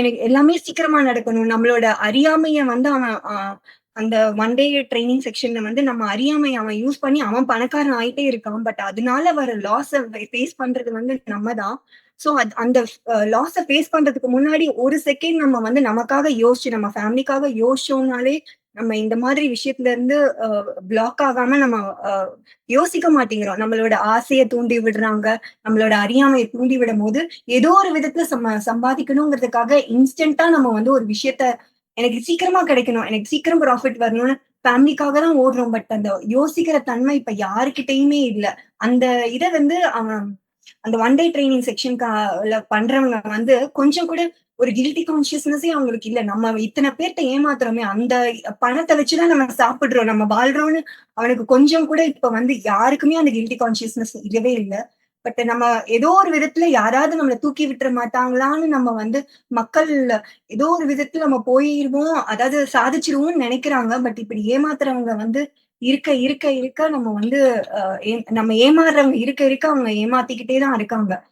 எனக்கு எல்லாமே சீக்கிரமா நடக்கணும். நம்மளோட அறியாமைய வந்து அவன் அந்த ஒன் டே ட்ரைனிங் செக்ஷன்ல வந்து நம்ம அறியாமை அவன் யூஸ் பண்ணி அவன் பணக்காரன் ஆயிட்டே இருக்கான். பட் அதனால வர லாஸ ஃபேஸ் பண்றது வந்து நம்ம தான். ஸோ அது அந்த லாஸை லாஸ ஃபேஸ் பண்றதுக்கு முன்னாடி ஒரு செகண்ட் நம்ம வந்து நமக்காக யோசிச்சு, நம்ம ஃபேமிலிக்காக யோசிச்சோம்னாலே, நம்ம இந்த மாதிரி விஷயத்துல இருந்து பிளாக் ஆகாம நம்ம யோசிக்க மாட்டேங்கிறோம். நம்மளோட ஆசையை தூண்டி விடுறாங்க. நம்மளோட அறியாமையை தூண்டி விடும் போது ஏதோ ஒரு விதத்துல சம்ம சம்பாதிக்கணுங்கிறதுக்காக இன்ஸ்டன்டா நம்ம வந்து ஒரு விஷயத்த எனக்கு சீக்கிரமா கிடைக்கணும். எனக்கு சீக்கிரம் ப்ராஃபிட் வரணும்னு ஃபேமிலிக்காக தான் ஓடுறோம். பட் அந்த யோசிக்கிற தன்மை இப்ப யார்கிட்டயுமே இல்ல. அந்த இதை வந்து அவன் அந்த ஒன் டே ட்ரைனிங் செக்ஷன் பண்றவங்க வந்து கொஞ்சம் கூட ஒரு கில்ட்டி கான்சியஸ்னஸே அவங்களுக்கு இல்ல. நம்ம இத்தனை பேர்ட்ட ஏமாத்துறோமே, அந்த பணத்தை வச்சுதான் நம்ம சாப்பிடுறோம். நம்ம வாழ்றோம்னு அவனுக்கு கொஞ்சம் கூட இப்ப வந்து யாருக்குமே அந்த கில்ட்டி கான்சியஸ்னஸ் இல்லவே இல்ல. பட் நம்ம ஏதோ ஒரு விதத்துல யாராவது நம்மள தூக்கி விட்டுற மாட்டாங்களான்னு நம்ம வந்து மக்கள் ஏதோ ஒரு விதத்துல நம்ம போயிருவோம், அதாவது சாதிச்சிருவோம்னு நினைக்கிறாங்க பட் இப்படி ஏமாத்துறவங்க வந்து இருக்க, இருக்க, இருக்க நம்ம வந்து நம்ம ஏமாறுறவங்க இருக்க, இருக்க அவங்க ஏமாத்திக்கிட்டே தான் இருக்காங்க.